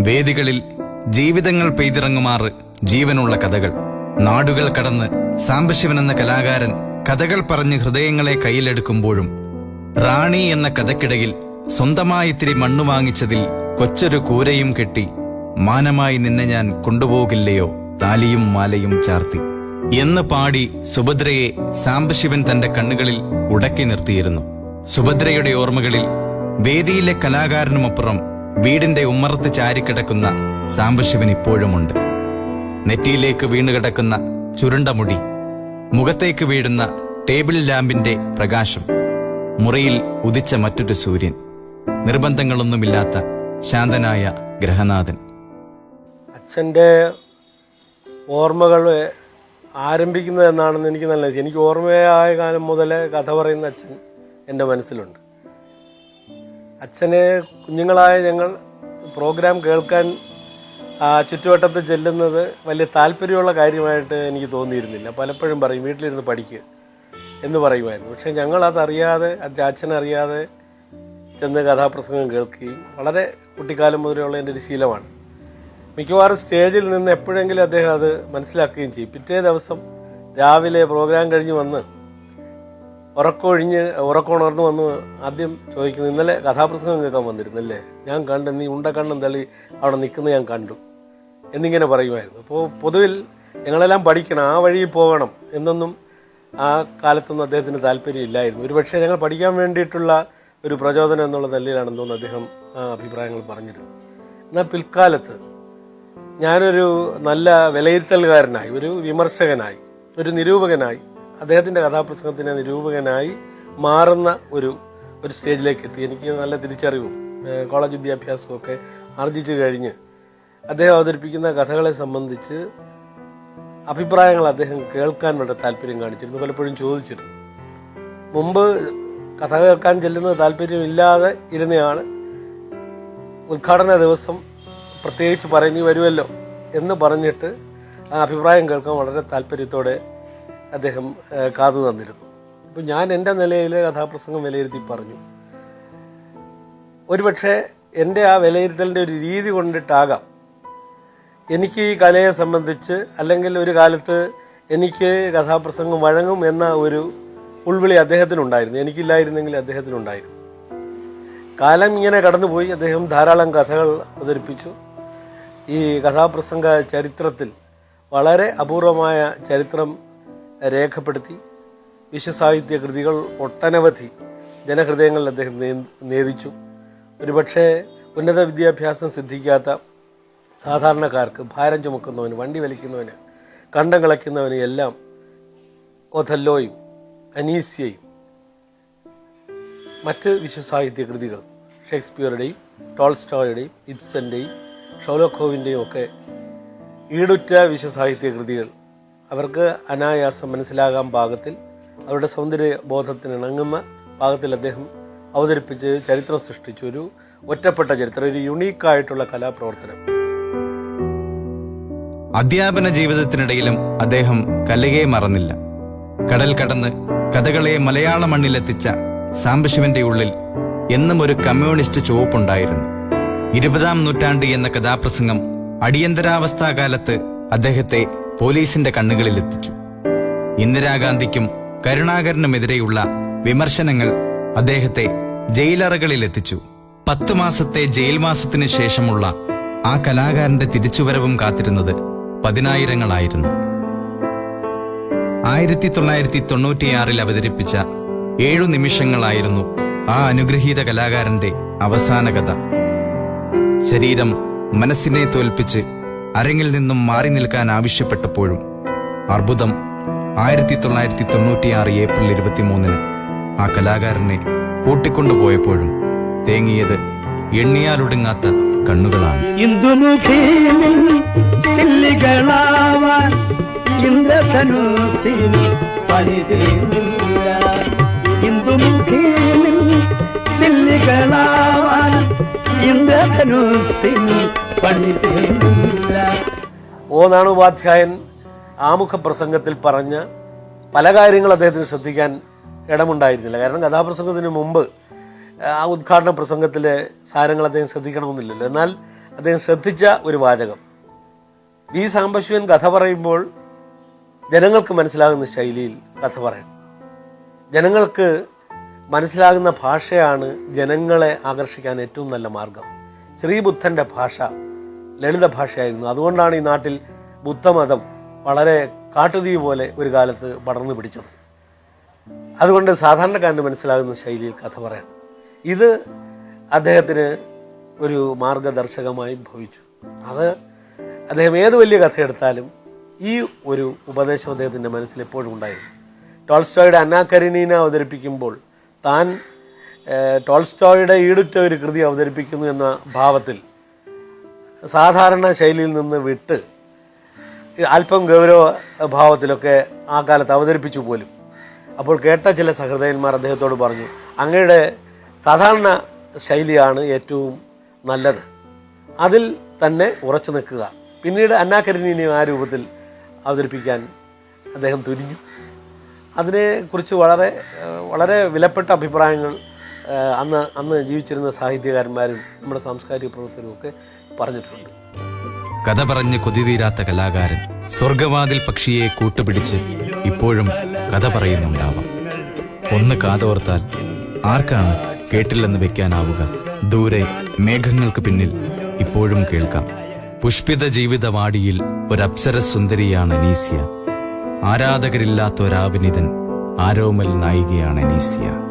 വേദികളിൽ ജീവിതങ്ങൾ പെയ്തിറങ്ങുമാറ് ജീവനുള്ള കഥകൾ. നാടുകൾ കടന്ന് സാംബശിവൻ എന്ന കലാകാരൻ കഥകൾ പറഞ്ഞ് ഹൃദയങ്ങളെ കയ്യിലെടുക്കുമ്പോഴും റാണി എന്ന കഥക്കിടയിൽ സ്വന്തമായി ഇത്തിരി മണ്ണു വാങ്ങിച്ചതിൽ കൊച്ചൊരു കൂരയും കെട്ടി മാനമായി നിന്നെ ഞാൻ കൊണ്ടുപോകില്ലയോ? താലിയും മാലയും ചാർത്തി. എന്ന് പാടി സുഭദ്രയെ സാംബശിവൻ തന്റെ കണ്ണുകളിൽ ഉടക്കി നിർത്തിയിരുന്നു. സുഭദ്രയുടെ ഓർമ്മകളിൽ വേദിയിലെ കലാകാരനുമപ്പുറം വീടിന്റെ ഉമ്മറത്ത് ചാരിക്കിടക്കുന്ന സാംബശിവൻ ഇപ്പോഴുമുണ്ട്. നെറ്റിയിലേക്ക് വീണുകിടക്കുന്ന ചുരുണ്ട മുടി മുഖത്തേക്ക് വീഴുന്ന ടേബിൾ ലാമ്പിന്റെ പ്രകാശം മുറിയിൽ ഉദിച്ച മറ്റൊരു സൂര്യൻ നിർബന്ധങ്ങളൊന്നുമില്ലാത്ത ശാന്തനായ ഗ്രഹനാഥൻ. അച്ഛന്റെ ഓർമ്മകൾ ആരംഭിക്കുന്നത് എന്നാണെന്ന് എനിക്ക് നല്ല എനിക്ക് ഓർമ്മയായ കാലം മുതലേ കഥ പറയുന്ന അച്ഛൻ എന്റെ മനസ്സിലുണ്ട്. അച്ഛനെ കുഞ്ഞുങ്ങളായ ഞങ്ങൾ പ്രോഗ്രാം കേൾക്കാൻ ചുറ്റുവട്ടത്ത് ചെല്ലുന്നത് വലിയ താല്പര്യമുള്ള കാര്യമായിട്ട് എനിക്ക് തോന്നിയിരുന്നില്ല. പലപ്പോഴും പറയും വീട്ടിലിരുന്ന് പഠിക്കുക എന്ന് പറയുമായിരുന്നു. പക്ഷേ ഞങ്ങൾ ഞങ്ങളതറിയാതെ അച്ഛനറിയാതെ ചെന്ന് കഥാപ്രസംഗം കേൾക്കുകയും വളരെ കുട്ടിക്കാലം മുതലുള്ള എന്റെ ഒരു ശീലമാണ്. മിക്കവാറും സ്റ്റേജിൽ നിന്ന് എപ്പോഴെങ്കിലും അദ്ദേഹം അത് മനസ്സിലാക്കുകയും ചെയ്യും. പിറ്റേ ദിവസം രാവിലെ പ്രോഗ്രാം കഴിഞ്ഞ് വന്ന് ഉറക്കമൊഴിഞ്ഞ് ഉറക്കമുണർന്ന് വന്ന് ആദ്യം ചോദിക്കുന്നത് ഇന്നലെ കഥാപ്രസംഗം കേൾക്കാൻ വന്നിരുന്നല്ലേ? ഞാൻ കണ്ടു നീ ഉണ്ട കണ്ണും തള്ളി അവിടെ നിൽക്കുന്നത് ഞാൻ കണ്ടു. എന്നിങ്ങനെ പറയുമായിരുന്നു. അപ്പോൾ പൊതുവിൽ ഞങ്ങളെല്ലാം പഠിക്കണം ആ വഴിയിൽ പോകണം എന്നൊന്നും ആ കാലത്തൊന്നും അദ്ദേഹത്തിന് താല്പര്യമില്ലായിരുന്നു. ഒരുപക്ഷെ ഞങ്ങൾ പഠിക്കാൻ വേണ്ടിയിട്ടുള്ള ഒരു പ്രചോദനം എന്നുള്ള നിലയിലാണെന്ന് തോന്നുന്നു അദ്ദേഹം ആ അഭിപ്രായങ്ങൾ പറഞ്ഞിരുന്നു എന്നാൽ പിൽക്കാലത്ത് ഞാനൊരു നല്ല വിലയിരുത്തലുകാരനായി ഒരു വിമർശകനായി ഒരു നിരൂപകനായി അദ്ദേഹത്തിന്റെ കഥാപ്രസംഗത്തിന് നിരൂപകനായി മാറുന്ന ഒരു ഒരു സ്റ്റേജിലേക്ക് എത്തി. എനിക്ക് നല്ല തിരിച്ചറിവും കോളേജ് വിദ്യാഭ്യാസവും ഒക്കെ ആർജിച്ചു കഴിഞ്ഞ് അദ്ദേഹം അവതരിപ്പിക്കുന്ന കഥകളെ സംബന്ധിച്ച് അഭിപ്രായങ്ങൾ അദ്ദേഹം കേൾക്കാൻ വളരെ താല്പര്യം കാണിച്ചിരുന്നു പലപ്പോഴും ചോദിച്ചിരുന്നു. മുമ്പ് കഥ കേൾക്കാൻ ചെല്ലുന്നത് താല്പര്യമില്ലാതെ ഇരുന്നയാൾ ഉദ്ഘാടന ദിവസം പ്രത്യേകിച്ച് പറഞ്ഞു വരുമല്ലോ എന്ന് പറഞ്ഞിട്ട് ആ അഭിപ്രായം കേൾക്കാൻ വളരെ താല്പര്യത്തോടെ അദ്ദേഹം കാതു തന്നിരുന്നു. അപ്പം ഞാൻ എന്റെ നിലയിൽ കഥാപ്രസംഗം വിലയിരുത്തി പറഞ്ഞു. ഒരുപക്ഷെ എന്റെ ആ വിലയിരുത്തലിന്റെ ഒരു രീതി കൊണ്ടിട്ടാകാം. എനിക്ക് ഈ കലയെ സംബന്ധിച്ച് അല്ലെങ്കിൽ ഒരു കാലത്ത് എനിക്ക് കഥാപ്രസംഗം വഴങ്ങും എന്ന ഒരു ഉൾവിളി അദ്ദേഹത്തിനുണ്ടായിരുന്നു. എനിക്കില്ലായിരുന്നെങ്കിൽ അദ്ദേഹത്തിനുണ്ടായിരുന്നു. കാലം ഇങ്ങനെ കടന്നുപോയി. അദ്ദേഹം ധാരാളം കഥകൾ അവതരിപ്പിച്ചു. ഈ കഥാപ്രസംഗ ചരിത്രത്തിൽ വളരെ അപൂർവമായ ചരിത്രം രേഖപ്പെടുത്തി വിശ്വസാഹിത്യ കൃതികൾ ഒട്ടനവധി ജനഹൃദയങ്ങളിൽ അദ്ദേഹം നേദിച്ചു. ഒരുപക്ഷെ ഉന്നത വിദ്യാഭ്യാസം സിദ്ധിക്കാത്ത സാധാരണക്കാർക്ക് ഭാരം ചുമക്കുന്നവന് വണ്ടി വലിക്കുന്നവന് കണ്ടം കളയ്ക്കുന്നവന് എല്ലാം ഒഥല്ലോയും അനീസ്യയും മറ്റ് വിശ്വസാഹിത്യ കൃതികൾ ഷേക്സ്പിയറുടെയും ടോൾസ്റ്റോയുടെയും ഇബ്സന്റെയും ഷോലോഖോവിന്റെയും ഒക്കെ ഈടുറ്റ വിശ്വസാഹിത്യ കൃതികൾ അവർക്ക് അനായാസം മനസ്സിലാകാൻ പാകത്തിൽ അവരുടെ സൗന്ദര്യ ബോധത്തിന് ഇണങ്ങുന്ന പാകത്തിൽ അദ്ദേഹം അവതരിപ്പിച്ച് ചരിത്രം സൃഷ്ടിച്ചു ഒരു ഒറ്റപ്പെട്ട ചരിത്രം ഒരു യുണീക്കായിട്ടുള്ള കലാപ്രവർത്തനം. അധ്യാപന ജീവിതത്തിനിടയിലും അദ്ദേഹം കലയെ മറന്നില്ല. കടൽ കടന്ന് കഥകളെ മലയാള മണ്ണിലെത്തിച്ച സാംബശിവന്റെ ഉള്ളിൽ എന്നും ഒരു കമ്മ്യൂണിസ്റ്റ് ചുവപ്പുണ്ടായിരുന്നു. ഇരുപതാം നൂറ്റാണ്ട് എന്ന കഥാപ്രസംഗം അടിയന്തരാവസ്ഥാകാലത്ത് അദ്ദേഹത്തെ പോലീസിന്റെ കണ്ണുകളിൽ എത്തിച്ചു ഇന്ദിരാഗാന്ധിക്കും കരുണാകരനുമെതിരെയുള്ള വിമർശനങ്ങൾ അദ്ദേഹത്തെ ജയിലറകളിൽ എത്തിച്ചു പത്തു മാസത്തെ ജയിൽ മാസത്തിന് ശേഷമുള്ള ആ കലാകാരന്റെ തിരിച്ചുവരവും കാത്തിരുന്നത് പതിനായിരങ്ങളായിരുന്നു. ആയിരത്തി തൊള്ളായിരത്തി തൊണ്ണൂറ്റിയാറിൽ അവതരിപ്പിച്ച ഏഴു നിമിഷങ്ങളായിരുന്നു ആ അനുഗ്രഹീത കലാകാരന്റെ അവസാന കഥ ശരീരം മനസ്സിനെ തോൽപ്പിച്ച് അരങ്ങിൽ നിന്നും മാറി നിൽക്കാൻ ആവശ്യപ്പെട്ടപ്പോഴും അർബുദം ആയിരത്തി തൊള്ളായിരത്തി തൊണ്ണൂറ്റിയാറ് ഏപ്രിൽ ഇരുപത്തിമൂന്നിന് ആ കലാകാരനെ കൂട്ടിക്കൊണ്ടുപോയപ്പോഴും തേങ്ങിയത് എണ്ണിയാലൊടുങ്ങാത്ത കണ്ണുകളാണ്. ഇന്ദുമുഖിനിൽ ചില്ലികളാവാൻ ഇന്ദ്രധനുസിന് ഓ ഉപാധ്യായൻ ആമുഖ പ്രസംഗത്തിൽ പറഞ്ഞ പല കാര്യങ്ങളും അദ്ദേഹത്തിന് ശ്രദ്ധിക്കാൻ ഇടമുണ്ടായിരുന്നില്ല. കാരണം കഥാപ്രസംഗത്തിന് മുമ്പ് ആ ഉദ്ഘാടന പ്രസംഗത്തിലെ സാരങ്ങൾ അദ്ദേഹം ശ്രദ്ധിക്കണമെന്നില്ലല്ലോ. എന്നാൽ അദ്ദേഹം ശ്രദ്ധിച്ച ഒരു വാചകം. വി സാംബശിവൻ കഥ പറയുമ്പോൾ ജനങ്ങൾക്ക് മനസ്സിലാകുന്ന ശൈലിയിൽ കഥ പറയണം. ജനങ്ങൾക്ക് മനസ്സിലാകുന്ന ഭാഷയാണ് ജനങ്ങളെ ആകർഷിക്കാൻ ഏറ്റവും നല്ല മാർഗം. ശ്രീബുദ്ധന്റെ ഭാഷ ലളിത ഭാഷയായിരുന്നു. അതുകൊണ്ടാണ് ഈ നാട്ടിൽ ബുദ്ധമതം വളരെ കാട്ടുതീ പോലെ ഒരു കാലത്ത് പടർന്നു പിടിച്ചത്. അതുകൊണ്ട് സാധാരണക്കാരന് മനസ്സിലാകുന്ന ശൈലിയിൽ കഥ പറയണം. ഇത് അദ്ദേഹത്തിന് ഒരു മാർഗദർശകമായി ഭവിച്ചു. അത് അദ്ദേഹം ഏത് വലിയ കഥ എടുത്താലും ഈ ഒരു ഉപദേശം അദ്ദേഹത്തിന്റെ മനസ്സിൽ എപ്പോഴും ഉണ്ടായിരുന്നു. ടോൾസ്റ്റോയുടെ അന്നാ കരിനീന അവതരിപ്പിക്കുമ്പോൾ താൻ ടോൾസ്റ്റോയുടെ ഈടുറ്റ ഒരു കൃതി അവതരിപ്പിക്കുന്നു എന്ന ഭാവത്തിൽ സാധാരണ ശൈലിയിൽ നിന്ന് വിട്ട് അല്പം ഗൗരവ ഭാവത്തിലൊക്കെ ആ കാലത്ത് അവതരിപ്പിച്ചു പോലും. അപ്പോൾ കേട്ട ചില സഹൃദയന്മാർ അദ്ദേഹത്തോട് പറഞ്ഞു അങ്ങയുടെ സാധാരണ ശൈലിയാണ് ഏറ്റവും നല്ലത്. അതിൽ തന്നെ ഉറച്ചു നിൽക്കുക. പിന്നീട് അന്നാകരിനെ ആ രൂപത്തിൽ അവതരിപ്പിക്കാൻ അദ്ദേഹം തുനിഞ്ഞു. അതിനെക്കുറിച്ച് വളരെ വളരെ വിലപ്പെട്ട അഭിപ്രായങ്ങൾ അന്ന് അന്ന് ജീവിച്ചിരുന്ന സാഹിത്യകാരന്മാരും നമ്മുടെ സാംസ്കാരിക പ്രവർത്തകരും ഒക്കെ പറഞ്ഞിട്ടുണ്ട്. കഥ പറഞ്ഞ് കൊതിതീരാത്ത കലാകാരൻ സ്വർഗവാതിൽ പക്ഷിയെ കൂട്ടുപിടിച്ച് ഇപ്പോഴും കഥ പറയുന്നുണ്ടാവാം. ഒന്ന് കാതോർത്താൽ ആർക്കാണ് കേട്ടില്ലെന്ന് വെക്കാനാവുക? ദൂരെ മേഘങ്ങൾക്ക് പിന്നിൽ ഇപ്പോഴും കേൾക്കാം. പുഷ്പിത ജീവിതവാടിയിൽ അപ്സര സുന്ദരിയാണ് അനീസിയ. ആരാധകരില്ലാത്ത ഒരാവിനിതൻ ആരോമൽ നായികയാണ് അനീസ്യ.